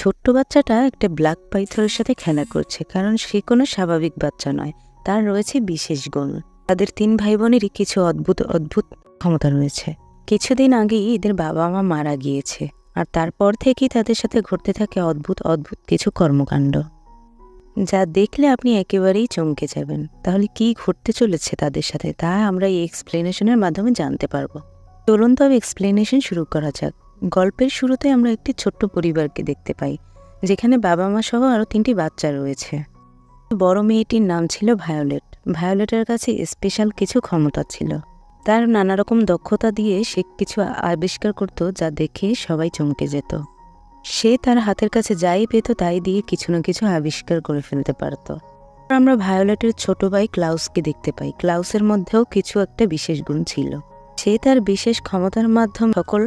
ছোট্ট বাচ্চাটা একটা ব্ল্যাক পাইথরের সাথে খেলা করছে, কারণ সে কোনো স্বাভাবিক বাচ্চা নয়। তার রয়েছে বিশেষ গুণ তাদের তিন ভাই বোনেরই কিছু অদ্ভুত অদ্ভুত ক্ষমতা রয়েছে। কিছুদিন আগেই এদের বাবা মা মারা গিয়েছে, আর তারপর থেকেই তাদের সাথে ঘটতে থাকে অদ্ভুত অদ্ভুত কিছু কর্মকাণ্ড। যা দেখলে আপনি একেবারেই চমকে যাবেন। তাহলে কি ঘটতে চলেছে তাদের সাথে তা আমরা এই এক্সপ্লেনেশনের মাধ্যমে জানতে পারব। চলুন তবে এক্সপ্লেনেশন শুরু করা যাক। গল্পের শুরুতে আমরা একটি ছোট্ট পরিবারকে দেখতে পাই, যেখানে বাবা মা সহ আরও তিনটি বাচ্চা রয়েছে। বড় মেয়েটির নাম ছিল ভায়োলেট। ভায়োলেটের কাছে স্পেশাল কিছু ক্ষমতা ছিল। তার নানা রকম দক্ষতা দিয়ে সে কিছু আবিষ্কার করত যা দেখে সবাই চমকে যেত। সে তার হাতের কাছে যাই পেত, তাই দিয়ে কিছু না কিছু আবিষ্কার করে ফেলতে পারত। আমরা ভায়োলেটের ছোট ভাই ক্লাউসকে দেখতে পাই। ক্লাউসের মধ্যেও কিছু একটা বিশেষ গুণ ছিল। সে তার বিশেষ ক্ষমতার মাধ্যমে সকল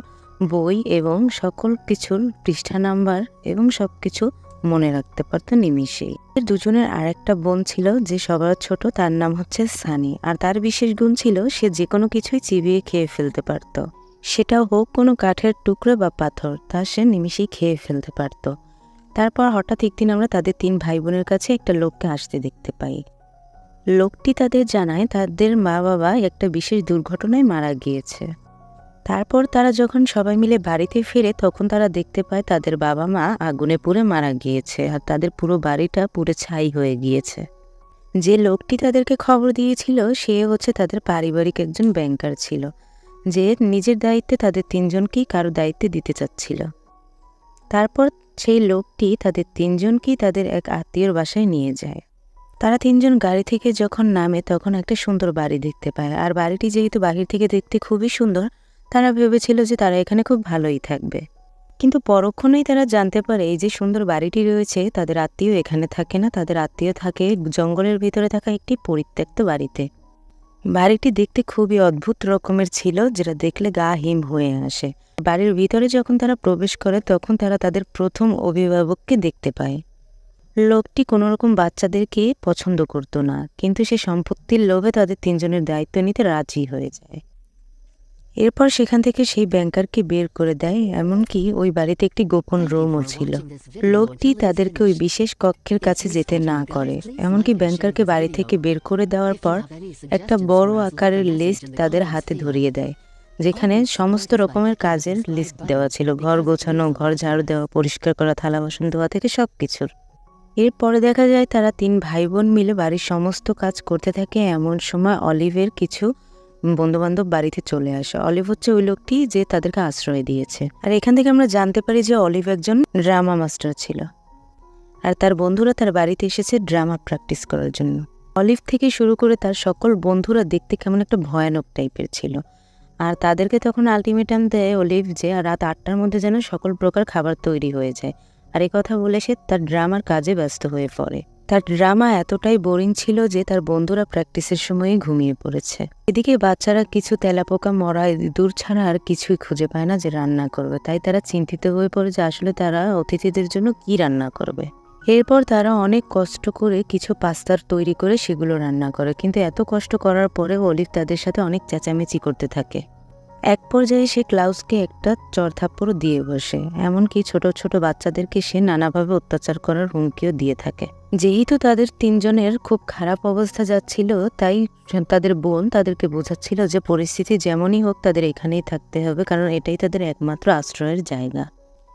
বই এবং সকল কিছুর পৃষ্ঠা নাম্বার এবং সব কিছু মনে রাখতে পারত নিমিষেই। দুজনের আরেকটা বোন ছিল যে সবার ছোট, তার নাম হচ্ছে সানি। আর তার বিশেষ গুণ ছিল সে যে কোনো কিছুই চিবিয়ে খেয়ে ফেলতে পারত। সেটাও হোক কোনো কাঠের টুকরো বা পাথর, তা সে নিমিষেই খেয়ে ফেলতে পারত। তারপর হঠাৎ একদিন আমরা তাদের তিন ভাই বোনের কাছে একটা লোককে আসতে দেখতে পাই। লোকটি তাদের জানায় তাদের মা বাবা একটা বিশেষ দুর্ঘটনায় মারা গিয়েছে। তারপর তারা যখন সবাই মিলে বাড়িতে ফিরে, তখন তারা দেখতে পায় তাদের বাবা মা আগুনে পুড়ে মারা গিয়েছে আর তাদের পুরো বাড়িটা পুড়ে ছাই হয়ে গিয়েছে। যে লোকটি তাদেরকে খবর দিয়েছিল, সে হচ্ছে তাদের পারিবারিক একজন ব্যাংকার ছিল, যে নিজের দায়িত্বে তাদের তিনজনকেই কারও দায়িত্বে দিতে চাচ্ছিল। তারপর সেই লোকটি তাদের তিনজনকেই তাদের এক আত্মীয়র বাসায় নিয়ে যায়। তারা তিনজন গাড়ি থেকে যখন নামে, তখন একটা সুন্দর বাড়ি দেখতে পায়। আর বাড়িটি যেহেতু বাহির থেকে দেখতে খুবই সুন্দর তারা ভেবেছিল যে তারা এখানে খুব ভালোই থাকবে। কিন্তু পরক্ষণেই তারা জানতে পারে, এই যে সুন্দর বাড়িটি রয়েছে, তাদের আত্মীয় এখানে থাকে না। তাদের আত্মীয় থাকে জঙ্গলের ভিতরে থাকা একটি পরিত্যক্ত বাড়িতে। বাড়িটি দেখতে খুবই অদ্ভুত রকমের ছিল, যেটা দেখলে গা হিম হয়ে আসে। বাড়ির ভিতরে যখন তারা প্রবেশ করে, তখন তারা তাদের প্রথম অভিভাবককে দেখতে পায়। লোকটি কোনো রকম বাচ্চাদেরকে পছন্দ করতো না, কিন্তু সে সম্পত্তির লোভে তাদের তিনজনের দায়িত্ব নিতে রাজি হয়ে যায়। এরপর সেখান থেকে সেই ব্যাংকারকে বের করে দেয় এমনকি ওই বাড়িতে একটি গোপন রুমও ছিল। লোকটি তাদেরকে ওই বিশেষ কক্ষের কাছে যেতে না করে। এমনকি ব্যাংকারকে বাড়ি থেকে বের করে দেওয়ার পর একটা বড় আকারের লিস্ট তাদের হাতে ধরিয়ে দেয় যেখানে সমস্ত রকমের কাজের লিস্ট দেওয়া ছিল। ঘর গোছানো ঘর ঝাড়ু দেওয়া পরিষ্কার করা থালা বাসন ধোয়া থেকে সব কিছুর এরপরে দেখা যায় তারা তিন ভাই বোন মিলে বাড়ির সমস্ত কাজ করতে থাকে। এমন সময় অলিভের কিছু বন্ধুবান্ধব বাড়িতে চলে আসে। অলিভ হচ্ছে ওই লোকটি যে তাদেরকে আশ্রয় দিয়েছে। আর এখান থেকে আমরা জানতে পারি যে অলিভ একজন ড্রামা মাস্টার ছিল। আর তার বন্ধুরা তার বাড়িতে এসেছে ড্রামা প্র্যাকটিস করার জন্য। অলিভ থেকে শুরু করে তার সকল বন্ধুরা দেখতে কেমন একটা ভয়ানক টাইপের ছিল। আর তাদেরকে তখন আলটিমেটাম দেয় অলিভ যে রাত আটটার মধ্যে যেন সকল প্রকার খাবার তৈরি হয়ে যায়। আর এই কথা বলে সে তার ড্রামার কাজে ব্যস্ত হয়ে পড়ে। তার ড্রামা এতটাই বোরিং ছিল যে তার বন্ধুরা প্র্যাকটিসের সময়ই ঘুমিয়ে পড়েছে। এদিকে বাচ্চারা কিছু তেলাপোকা, মরা দূর ছাড়া আর কিছুই খুঁজে পায় না যে রান্না করবে। তাই তারা চিন্তিত হয়ে পড়ে যে আসলে তারা অতিথিদের জন্য কি রান্না করবে। এরপর তারা অনেক কষ্ট করে কিছু পাস্তার তৈরি করে সেগুলো রান্না করে। কিন্তু এত কষ্ট করার পরেও অলিভ তাদের সাথে অনেক চেঁচামেচি করতে থাকে। এক পর্যায়ে সে ক্লাউসকে একটা চরথাপ্পড় দিয়ে বসে, এমনকি ছোট ছোট বাচ্চাদেরকে সে নানাভাবে অত্যাচার করার হুমকিও দিয়ে থাকে। যেহেতু তাদের তিনজনের খুব খারাপ অবস্থা যাচ্ছিল, তাই তাদের বোন তাদেরকে বোঝাচ্ছিল যে পরিস্থিতি যেমনই হোক তাদের এখানেই থাকতে হবে, কারণ এটাই তাদের একমাত্র আশ্রয়ের জায়গা।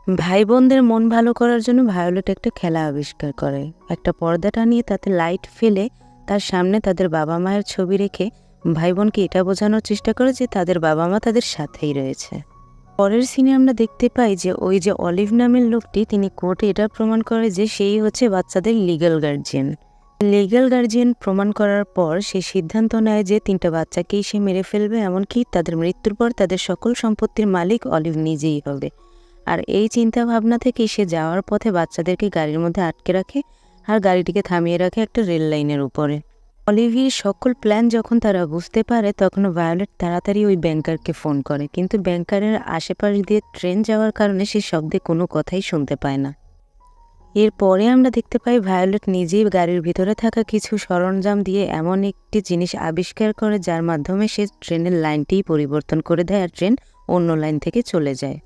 ভাই বোনদের মন ভালো করার জন্য ভায়োলেট একটা খেলা আবিষ্কার করে। একটা পর্দা টানিয়ে তাতে লাইট ফেলে তার সামনে তাদের বাবা মায়ের ছবি রেখে ভাই বোনকে এটা বোঝানোর চেষ্টা করে যে তাদের বাবা মা তাদের সাথেই রয়েছে। পরের সিনে আমরা দেখতে পাই যে ওই যে অলিভ নামের লোকটি, তিনি কোর্টে এটা প্রমাণ করে যে সেই হচ্ছে বাচ্চাদের লিগ্যাল গার্জিয়ান লিগ্যাল গার্জিয়ান প্রমাণ করার পর সে সিদ্ধান্ত নেয় যে তিনটা বাচ্চাকেই সে মেরে ফেলবে, এমনকি তাদের মৃত্যুর পর তাদের সকল সম্পত্তির মালিক অলিভ নিজেই হবে। আর এই চিন্তা ভাবনা থেকে সে যাওয়ার পথে বাচ্চাদেরকে গাড়ির মধ্যে আটকে রাখে আর গাড়িটিকে থামিয়ে রাখে একটা রেল লাইনের উপরে। অলিভির সকল প্ল্যান যখন তারা বুঝতে পারে, তখন ভায়োলেট তাড়াতাড়ি ওই ব্যাংকারকে ফোন করে। কিন্তু ব্যাংকারের আশেপাশ দিয়ে ট্রেন যাওয়ার কারণে সে শব্দে কোনো কথাই শুনতে পায় না। এরপরে আমরা দেখতে পাই ভায়োলেট নিজেই গাড়ির ভিতরে থাকা কিছু সরঞ্জাম দিয়ে এমন একটি জিনিস আবিষ্কার করে, যার মাধ্যমে সে ট্রেনের লাইনটিই পরিবর্তন করে দেয় আর ট্রেন অন্য লাইন থেকে চলে যায়।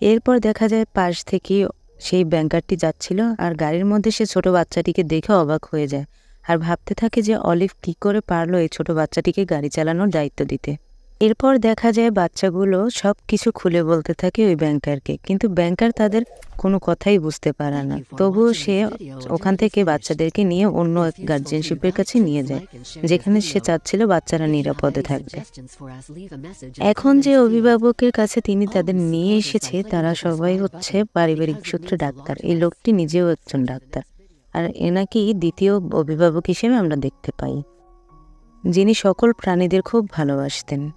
এরপর দেখা যায় পাশ থেকে সেই ব্যাংকারটি যাচ্ছিল আর গাড়ির মধ্যে সে ছোট বাচ্চাটিকে দেখে অবাক হয়ে যায়। আর ভাবতে থাকে যে অলিভ কী করে পারল এই ছোট বাচ্চাটিকে গাড়ি চালানোর দায়িত্ব দিতে। এরপর দেখা যায় বাচ্চাগুলো সব কিছু খুলে বলতে থাকে ওই ব্যাংকারকে কিন্তু ব্যাংকার তাদের কোনো কথাই বুঝতে পারে না। তবুও সে ওখান থেকে বাচ্চাদেরকে নিয়ে অন্য এক গার্জিয়ানশিপের কাছে নিয়ে যায়, যেখানে সে চাচ্ছিল বাচ্চারা নিরাপদে থাকবে। এখন যে অভিভাবকের কাছে তিনি তাদের নিয়ে এসেছে, তারা সবাই হচ্ছে পারিবারিক সূত্রে ডাক্তার। এই লোকটি নিজেও একজন ডাক্তার। আর এনাকি দ্বিতীয় অভিভাবক হিসেবে আমরা দেখতে পাই। যিনি সকল প্রাণীদের খুব ভালোবাসতেন।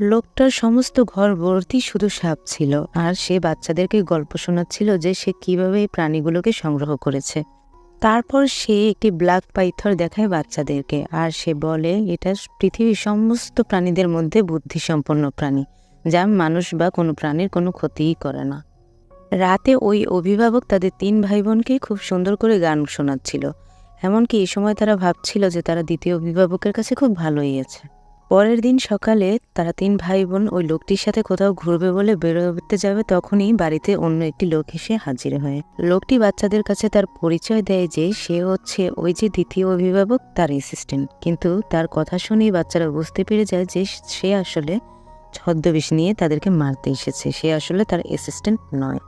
লোকটার সমস্ত ঘর ভর্তি শুধু সাপ ছিল আর সে বাচ্চাদেরকে গল্প শোনাচ্ছিল যে সে কীভাবে এই প্রাণীগুলোকে সংগ্রহ করেছে। তারপর সে একটি ব্ল্যাক পাইথর দেখায় বাচ্চাদেরকে আর সে বলে, এটা পৃথিবীর সমস্ত প্রাণীদের মধ্যে বুদ্ধিসম্পন্ন প্রাণী, যা মানুষ বা কোনো প্রাণীর কোনো ক্ষতিই করে না। রাতে ওই অভিভাবক তাদের তিন ভাই বোনকে খুব সুন্দর করে গান শোনাচ্ছিল। এমনকি এই সময় তারা ভাবছিল যে তারা দ্বিতীয় অভিভাবকের কাছে খুব ভালোই আছে। পরের দিন সকালে তারা তিন ভাই বোন ওই লোকটির সাথে কোথাও ঘুরবে বলে বেরোতে যাবে তখনই বাড়িতে অন্য একটি লোক এসে হাজির হয়। লোকটি বাচ্চাদের কাছে তার পরিচয় দেয় যে সে হচ্ছে ওই যে দ্বিতীয় অভিভাবক, তার অ্যাসিস্ট্যান্ট কিন্তু তার কথা শুনেই বাচ্চারা বুঝতে পেরে যায় যে সে আসলে ছদ্মবেশ নিয়ে তাদেরকে মারতে এসেছে। সে আসলে তার অ্যাসিস্ট্যান্ট নয়।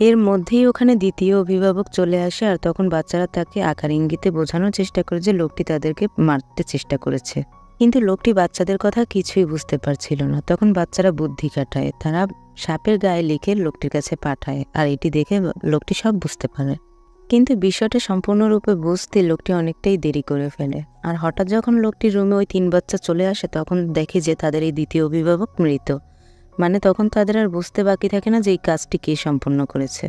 এর মধ্যেই ওখানে দ্বিতীয় অভিভাবক চলে আসে আর তখন বাচ্চারা তাকে আকার ইঙ্গিতে বোঝানোর চেষ্টা করে যে লোকটি তাদেরকে মারতে চেষ্টা করেছে। কিন্তু লোকটি বাচ্চাদের কথা কিছুই বুঝতে পারছিল না। তখন বাচ্চারা বুদ্ধি কাটায় তারা সাপের গায়ে লিখে লোকটির কাছে পাঠায় আর এটি দেখে লোকটি সব বুঝতে পারে। কিন্তু বিষয়টা সম্পূর্ণরূপে বুঝতে লোকটি অনেকটাই দেরি করে ফেলে। আর হঠাৎ যখন লোকটির রুমে ওই তিন বাচ্চা চলে আসে, তখন দেখে যে তাদের এই দ্বিতীয় অভিভাবক মৃত। মানে তখন তাদের আর বুঝতে বাকি থাকে না যে এই কাজটি কে সম্পূর্ণ করেছে।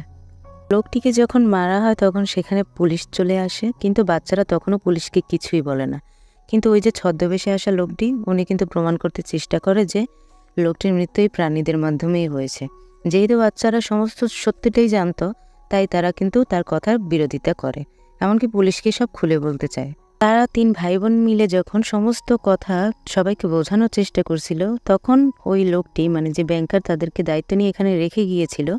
লোকটিকে যখন মারা হয় তখন সেখানে পুলিশ চলে আসে, কিন্তু বাচ্চারা তখনও পুলিশকে কিছুই বলে না। কিন্তু ওই যে ছদ্মবেশে আসা লোকটি, উনি কিন্তু প্রমাণ করতে চেষ্টা করে যে লোকটির মৃত্যুই প্রাণীদের মাধ্যমেই হয়েছে। যেহেতু বাচ্চারা সমস্ত সত্যিটাই জানতো, তাই তারা কিন্তু তার কথার বিরোধিতা করে। এমনকি পুলিশকে সব খুলে বলতে চায়। তারা তিন ভাই বোন মিলে যখন সমস্ত কথা সবাইকে বোঝানোর চেষ্টা করছিল, তখন ওই লোকটি মানে যে ব্যাংকার তাদেরকে দায়িত্ব নিয়ে এখানে রেখে গিয়েছিল,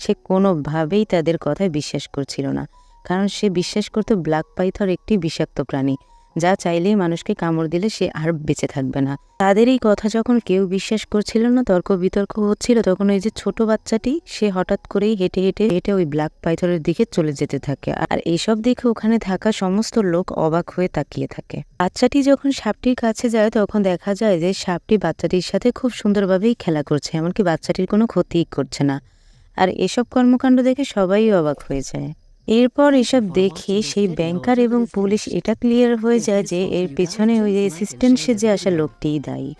সে কোনোভাবেই তাদের কথায় বিশ্বাস করছিল না। কারণ সে বিশ্বাস করতো ব্ল্যাক পাইথর একটি বিষাক্ত প্রাণী। যা চাইলেই মানুষকে কামড় দিলে সে আর বেঁচে থাকবে না। তাদের এই কথা যখন কেউ বিশ্বাস করছিল না, তর্ক বিতর্ক হচ্ছিল, তখন ওই যে ছোট বাচ্চাটি, সে হঠাৎ করেই হেঁটে হেঁটে হেঁটে ওই ব্ল্যাক পাইথরের দিকে চলে যেতে থাকে। আর এইসব দেখে ওখানে থাকা সমস্ত লোক অবাক হয়ে তাকিয়ে থাকে। বাচ্চাটি যখন সাপটির কাছে যায়, তখন দেখা যায় যে সাপটি বাচ্চাটির সাথে খুব সুন্দরভাবেই খেলা করছে, এমনকি বাচ্চাটির কোনো ক্ষতিই করছে না। আর এসব কর্মকাণ্ড দেখে সবাই অবাক হয়ে যায়। এরপর এসব দেখে সেই ব্যাংকার এবং পুলিশ এটা ক্লিয়ার হয়ে যায় যে এর পেছনে ওই অ্যাসিস্ট্যান্ট সেজে আসা লোকটিই দায়ী।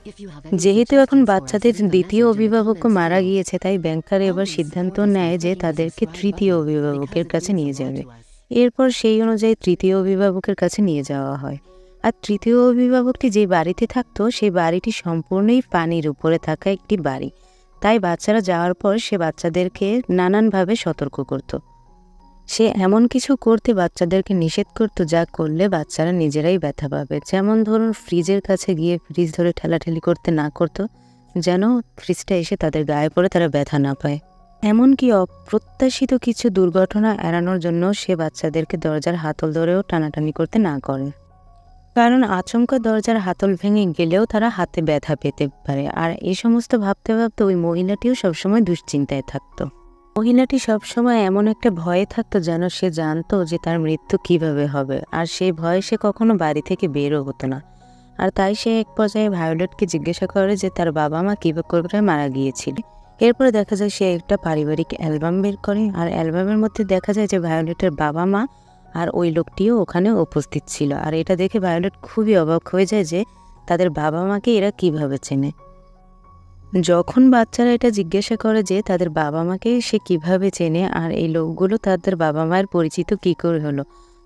যেহেতু এখন বাচ্চাদের দ্বিতীয় অভিভাবক মারা গিয়েছে তাই ব্যাংকার এবার সিদ্ধান্ত নেয় যে তাদেরকে তৃতীয় অভিভাবকের কাছে নিয়ে যাবে। এরপর সেই অনুযায়ী তৃতীয় অভিভাবকের কাছে নিয়ে যাওয়া হয়। আর তৃতীয় অভিভাবকটি যে বাড়িতে থাকতো সেই বাড়িটি সম্পূর্ণই পানির উপরে থাকা একটি বাড়ি। তাই বাচ্চারা যাওয়ার পর সে বাচ্চাদেরকে নানানভাবে সতর্ক করতো। সে এমন কিছু করতে বাচ্চাদেরকে নিষেধ করতো যা করলে বাচ্চারা নিজেরাই ব্যথা পাবে। যেমন ধরুন, ফ্রিজের কাছে গিয়ে ফ্রিজ ধরে ঠেলাঠেলি করতে না করতো, যেন ফ্রিজটা এসে তাদের গায়ে পড়ে তারা ব্যথা না পায়। এমনকি অপ্রত্যাশিত কিছু দুর্ঘটনা এড়ানোর জন্য সে বাচ্চাদেরকে দরজার হাতল ধরেও টানাটানি করতে না করে। কারণ আচমকা দরজার হাতল ভেঙে গেলেও তারা হাতে ব্যথা পেতে পারে। আর এই সমস্ত ভাবতে ভাবতে ওই মহিলাটিও সবসময় দুশ্চিন্তায় থাকতো। মহিলাটি সবসময় এমন একটা ভয়ে থাকতো যেন সে জানতো যে তার মৃত্যু কীভাবে হবে। আর সেই ভয়ে সে কখনো বাড়ি থেকে বেরও হতো না। আর তাই সে এক পর্যায়ে ভায়োলেটকে জিজ্ঞাসা করে যে তার বাবা মা কীভাবে করে মারা গিয়েছিল। এরপরে দেখা যায় সে একটা পারিবারিক অ্যালবাম বের করে। আর অ্যালবামের মধ্যে দেখা যায় যে ভায়োলেটের বাবা মা আর ওই লোকটিও ওখানে উপস্থিত ছিল। আর এটা দেখে ভায়োলেট খুবই অবাক হয়ে যায় যে তাদের বাবা মাকে এরা কীভাবে চেনে। যখন বাচ্চারা এটা জিজ্ঞাসা করে যে তাদের বাবা মাকে সে কীভাবে চেনে আর এই লোকগুলো তাদের বাবা মায়ের পরিচিত কি করে হলো,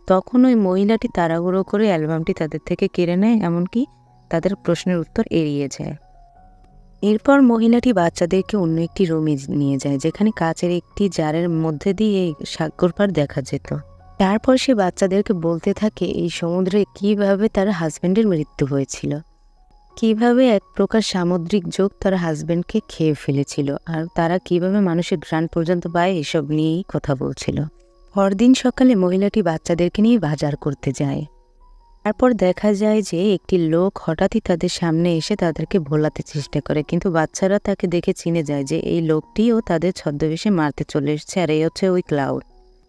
তখন ওই মহিলাটি তাড়াহুড়ো করে অ্যালবামটি তাদের থেকে কেড়ে নেয়, এমনকি তাদের প্রশ্নের উত্তর এড়িয়ে যায়। এরপর মহিলাটি বাচ্চাদেরকে অন্য একটি রুমে নিয়ে যায়, যেখানে কাচের একটি জারের মধ্যে দিয়ে সাগর পার দেখা যেত। তারপর সে বাচ্চাদেরকে বলতে থাকে, এই সমুদ্রে কীভাবে তার হাজব্যান্ডের মৃত্যু হয়েছিল? কীভাবে এক প্রকার সামুদ্রিক যোগ তার হাজবেন্ডকে খেয়ে ফেলেছিল আর তারা কীভাবে মানুষের ঘ্রাণ পর্যন্ত পায় এসব নিয়েই কথা বলছিল। পরদিন সকালে মহিলাটি বাচ্চাদেরকে নিয়ে বাজার করতে যায়। তারপর দেখা যায় যে একটি লোক হঠাৎই তাদের সামনে এসে তাদেরকে ভোলাতে চেষ্টা করে, কিন্তু বাচ্চারা তাকে দেখে চিনে যায় যে এই লোকটিও তাদের ছদ্মবেশে মারতে চলে এসেছে আর এই হচ্ছে ওই ক্লাউড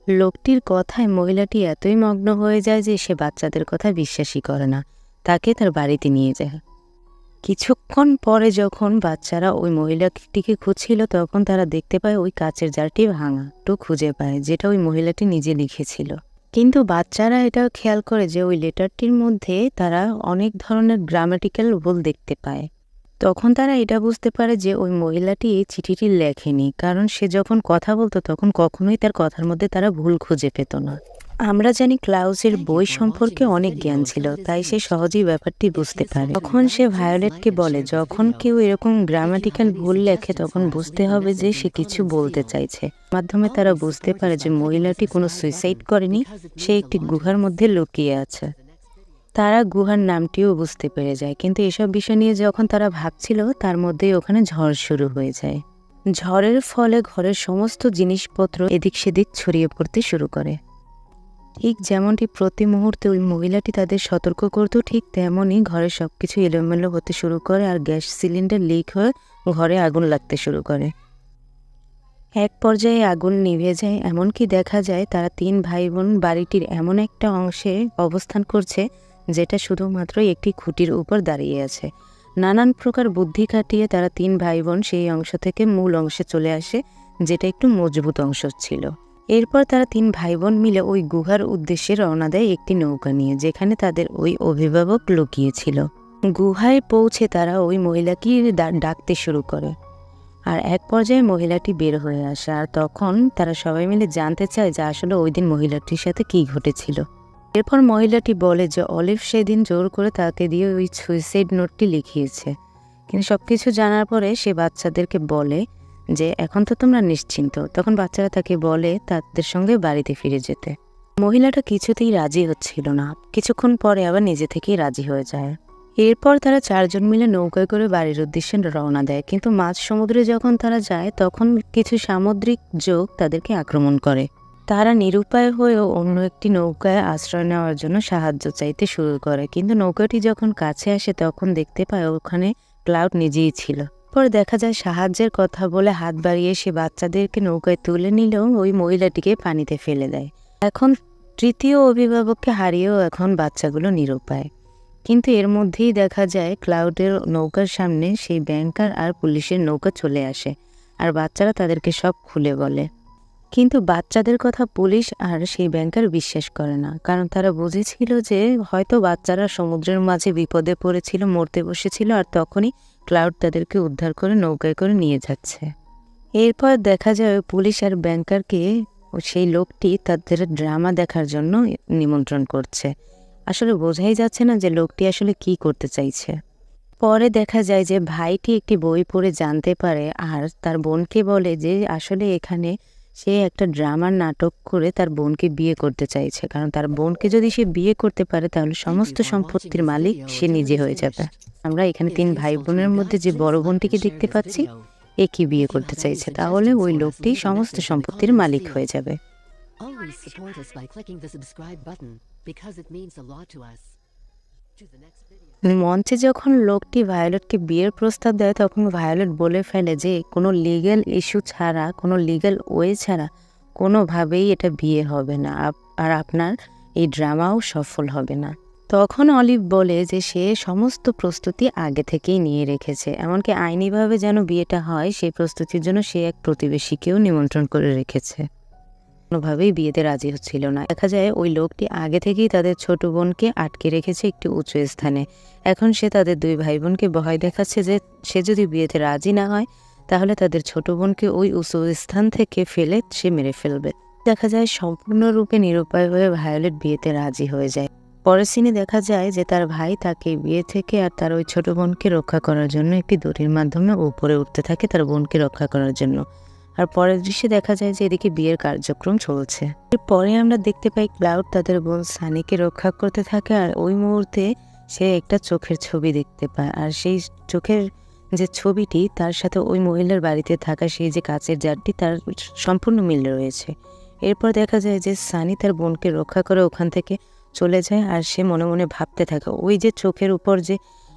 লোকটির কথায় মহিলাটি এতই মগ্ন হয়ে যায় যে সে বাচ্চাদের কথা বিশ্বাসই করে না। তাকে তার বাড়িতে নিয়ে যায়। কিছুক্ষণ পরে যখন বাচ্চারা ওই মহিলাটিকে খুঁজছিল, তখন তারা দেখতে পায় ওই কাচের জারটি ভাঙা তো খুঁজে পায়, যেটা ওই মহিলাটি নিজে লিখেছিল। কিন্তু বাচ্চারা এটাও খেয়াল করে যে ওই লেটারটির মধ্যে তারা অনেক ধরনের গ্রামাটিক্যাল ভুল দেখতে পায়। তখন তারা এটা বুঝতে পারে যে ওই মহিলাটি এই চিঠিটি লেখেনি, কারণ সে যখন কথা বলতো তখন কখনোই তার কথার মধ্যে তারা ভুল খুঁজে পেত না। আমরা জানি ক্লাউসের বই সম্পর্কে অনেক জ্ঞান ছিল তাই সে সহজেই ব্যাপারটি বুঝতে পারে। তখন সে ভায়োলেটকে বলে যখন কেউ এরকম গ্রামাটিক্যাল ভুল লেখে তখন বুঝতে হবে যে সে কিছু বলতে চাইছে। মাধ্যমে তারা বুঝতে পারে যে মহিলাটি কোনো সুইসাইড করেনি সে একটি গুহার মধ্যে লুকিয়ে আছে। তারা গুহার নামটিও বুঝতে পেরে যায় কিন্তু এসব বিষয় নিয়ে যখন তারা ভাবছিল তার মধ্যেই ওখানে ঝড় শুরু হয়ে যায়। ঝড়ের ফলে ঘরের সমস্ত জিনিসপত্র এদিক সেদিক ছড়িয়ে পড়তে শুরু করে। ঠিক যেমনটি প্রতি মুহূর্তে ওই মহিলাটি তাদের সতর্ক করতো, ঠিক তেমনই ঘরে সব কিছু এলোমেলো হতে শুরু করে আর গ্যাস সিলিন্ডার লিক হয়ে ঘরে আগুন লাগতে শুরু করে। এক পর্যায়ে আগুন নিভে যায়, এমনকি দেখা যায় তারা তিন ভাই বোন বাড়িটির এমন একটা অংশে অবস্থান করছে, যেটা শুধুমাত্র একটি খুঁটির উপর দাঁড়িয়ে আছে। নানান প্রকার বুদ্ধি কাটিয়ে তারা তিন ভাই বোন সেই অংশ থেকে মূল অংশে চলে আসে, যেটা একটু মজবুত অংশ ছিল। এরপর তারা তিন ভাই বোন মিলে ওই গুহার উদ্দেশ্যে রওনা দেয় একটি নৌকা নিয়ে, যেখানে তাদের ওই অভিভাবক লুকিয়েছিল। গুহায় পৌঁছে তারা ওই মহিলাকে ডাকতে শুরু করে। আর এক পর্যায়ে মহিলাটি বের হয়ে আসে, আর তখন তারা সবাই মিলে জানতে চায় যে আসলে ওই দিন মহিলাটির সাথে কী ঘটেছিল। এরপর মহিলাটি বলে যে অলিভ সেদিন জোর করে তাকে দিয়ে ওই সুইসাইড নোটটি লিখিয়েছে। কিন্তু সব কিছু জানার পরে সে বাচ্চাদেরকে বলে যে এখন তো তোমরা নিশ্চিন্ত। তখন বাচ্চারা তাকে বলে তাদের সঙ্গে বাড়িতে ফিরে যেতে। মহিলাটা কিছুতেই রাজি হচ্ছিল না। কিছুক্ষণ পরে আবার নিজে থেকেই রাজি হয়ে যায়। এরপর তারা চারজন মিলে নৌকায় করে বাড়ির উদ্দেশ্যে রওনা দেয়। কিন্তু মাঝ সমুদ্রে যখন তারা যায়, তখন কিছু সামুদ্রিক যোগ তাদেরকে আক্রমণ করে। তারা নিরুপায় হয়েও অন্য একটি নৌকায় আশ্রয় নেওয়ার জন্য সাহায্য চাইতে শুরু করে। কিন্তু নৌকাটি যখন কাছে আসে, তখন দেখতে পায় ওখানে ক্লাউড নিজেই ছিল। পরে দেখা যায় সাহায্যের কথা বলে হাত বাড়িয়ে সে বাচ্চাদেরকে নৌকায় তুলে নিলেও ওই মহিলাটিকে পানিতে ফেলে দেয়। এখন তৃতীয় অভিভাবককে হারিয়েও এখন বাচ্চাগুলো নিরুপায় কিন্তু এর মধ্যেই দেখা যায় ক্লাউডের নৌকার সামনে সেই ব্যাংকার আর পুলিশের নৌকা চলে আসে আর বাচ্চারা তাদেরকে সব খুলে বলে। কিন্তু বাচ্চাদের কথা পুলিশ আর সেই ব্যাংকার বিশ্বাস করে না, কারণ তারা বুঝেছিল যে হয়তো বাচ্চারা সমুদ্রের মাঝে বিপদে পড়েছিল, মরতে বসেছিল আর তখনই ক্লাউড তাদেরকে উদ্ধার করে নৌকায় করে নিয়ে যাচ্ছে। এরপর দেখা যায় পুলিশ আর ব্যাংকারকে সেই লোকটি তাদের ড্রামা দেখার জন্য নিমন্ত্রণ করছে। আসলে বোঝাই যাচ্ছে না যে লোকটি আসলে কি করতে চাইছে। পরে দেখা যায় যে ভাইটি একটি বই পড়ে জানতে পারে আর তার বোনকে বলে যে আসলে এখানে সে একটা ড্রামার নাটক করে তার বোনকে বিয়ে করতে চাইছে। কারণ তার বোনকে যদি সে বিয়ে করতে পারে, তাহলে সমস্ত সম্পত্তির মালিক সে নিজে হয়ে যাবে। আমরা এখানে তিন ভাই বোনের মধ্যে যে বড় বোনটিকে দেখতে পাচ্ছি একই বিয়ে করতে চাইছে? তাহলে ওই লোকটি সমস্ত সম্পত্তির মালিক হয়ে যাবে। মঞ্চে যখন লোকটি ভায়োলেটকে বিয়ের প্রস্তাব দেয়, তখন ভায়োলেট বলে ফেলে যে, কোনো লিগ্যাল ইস্যু ছাড়া, কোনো লিগ্যাল ওয়ে ছাড়া কোনোভাবেই এটা বিয়ে হবে না। আর আপনার এই ড্রামাও সফল হবে না। তখন অলিভ বলে যে, সে সমস্ত প্রস্তুতি আগে থেকেই নিয়ে রেখেছে। এমনকি আইনিভাবে যেন বিয়েটা হয়, সেই প্রস্তুতির জন্য সে এক প্রতিবেশীকেও নিমন্ত্রণ করে রেখেছে। কোনোভাবেই বিয়েতে রাজি হচ্ছিল না। দেখা যায় ওই লোকটি আগে থেকেই তাদের ছোট বোনকে আটকে রেখেছে একটি উঁচু স্থানে। এখন সে তাদের দুই ভাই বোনকে ভয় দেখাচ্ছে যে সে যদি বিয়েতে রাজি না হয়, তাহলে তাদের ছোট বোনকে ওই উঁচু স্থান থেকে ফেলে সে মেরে ফেলবে। দেখা যায় সম্পূর্ণরূপে নিরুপায় হয়ে ভায়োলেট বিয়েতে রাজি হয়ে যায়। পরের সিনে দেখা যায় যে তার ভাই তাকে বিয়ে থেকে আর তার ওই ছোট বোনকে রক্ষা করার জন্য একটি দড়ির মাধ্যমে উপরে উঠতে থাকে তার বোনকে রক্ষা করার জন্য। আর পরের দৃশ্যে দেখা যায় যে এদিকে বিয়ের কার্যক্রম চলছে। পরে আমরা দেখতে পাই ক্লাউড তাদের বোন সানিকে রক্ষা করতে থাকে আর ওই মুহূর্তে সে একটা চোখের ছবি দেখতে পায়। আর সেই চোখের যে ছবিটি, তার সাথে ওই মহিলার বাড়িতে থাকা সেই যে কাচের জারটি, তার সম্পূর্ণ মিল রয়েছে। এরপর দেখা যায় যে সানি তার বোনকে রক্ষা করে ওখান থেকে চলে যায় আর সে মনে মনে ভাবতে থাকে, ওই যে চোখের উপর যে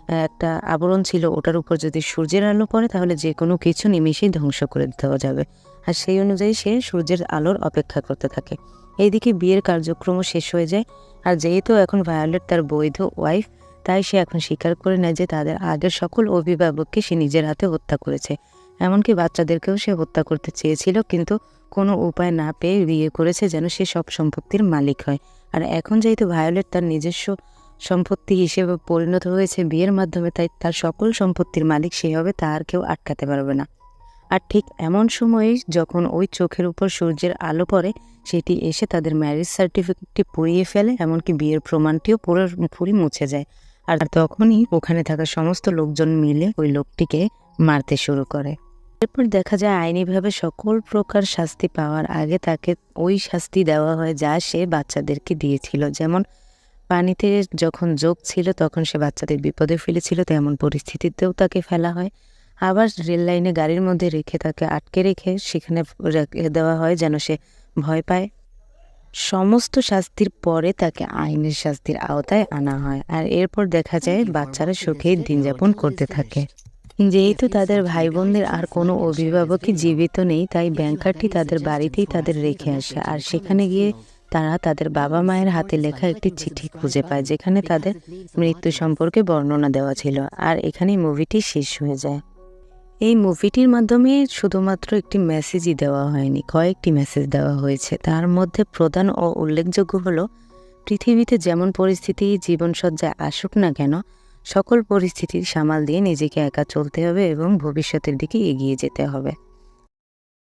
একটা আবরণ ছিল, ওটার উপর যদি সূর্যের আলো পড়ে, তাহলে যে কোনো কিছু নিমিষেই ধ্বংস করে দেওয়া যাবে। আর সেই অনুযায়ী সে সূর্যের আলোর অপেক্ষা করতে থাকে। এইদিকে বিয়ের কার্যক্রমও শেষ হয়ে যায়। আর যেহেতু এখন ভায়োলেট তার বৈধ ওয়াইফ, তাই সে এখন স্বীকার করে নেয় যে তাদের আগের সকল অভিভাবককে সে নিজের হাতে হত্যা করেছে। এমনকি বাচ্চাদেরকেও সে হত্যা করতে চেয়েছিল, কিন্তু কোনো উপায় না পেয়ে বিয়ে করেছে যেন সে সব সম্পত্তির মালিক হয়। আর এখন যেহেতু ভায়োলেট তার নিজস্ব সম্পত্তি হিসেবে পরিণত হয়েছে বিয়ের মাধ্যমে, তাই তার সকল সম্পত্তির মালিক সে হবে তা আর কেউ আটকাতে পারবে না। আর ঠিক এমন সময়ে যখন ওই চোখের উপর সূর্যের আলো পড়ে, সেটি এসে তাদের ম্যারেজ সার্টিফিকেটটি পুড়িয়ে ফেলে, এমনকি বিয়ের প্রমাণটিও পুরোপুরি মুছে যায়। আর তখনই ওখানে থাকা সমস্ত লোকজন মিলে ওই লোকটিকে মারতে শুরু করে। এরপর দেখা যায় আইনিভাবে সকল প্রকার শাস্তি পাওয়ার আগে তাকে ওই শাস্তি দেওয়া হয় যা সে বাচ্চাদেরকে দিয়েছিল। যেমন পানিতে যখন যোগ ছিল, তখন সে বাচ্চাদের বিপদে ফেলেছিল, তেমন পরিস্থিতিতেও তাকে ফেলা হয়। আবার রেল লাইনে গাড়ির মধ্যে রেখে তাকে আটকে রেখে সেখানে রেখে দেওয়া হয় যেন সে ভয় পায়। সমস্ত শাস্তির পরে তাকে আইনের শাস্তির আওতায় আনা হয় আর এরপর দেখা যায় বাচ্চারা সুখে দিন যাপন করতে থাকে। যেহেতু তাদের ভাই বোনদের আর কোনো অভিভাবকই জীবিত নেই, তাই ব্যাংকারটি তাদের বাড়িতেই তাদের রেখে আসে আর সেখানে গিয়ে তারা তাদের বাবা মায়ের হাতে লেখা একটি চিঠি খুঁজে পায়, যেখানে তাদের মৃত্যু সম্পর্কে বর্ণনা দেওয়া ছিল, আর এখানেই মুভিটি শেষ হয়ে যায়। এই মুভিটির মাধ্যমে শুধুমাত্র একটি মেসেজই দেওয়া হয়নি, কয়েকটি মেসেজ দেওয়া হয়েছে। তার মধ্যে প্রধান ও উল্লেখযোগ্য হলো, পৃথিবীতে যেমন পরিস্থিতি, জীবনসজ্জায় আসুক না কেন, সকল পরিস্থিতির সামাল দিয়ে নিজেকে একা চলতে হবে এবং ভবিষ্যতের দিকে এগিয়ে যেতে হবে।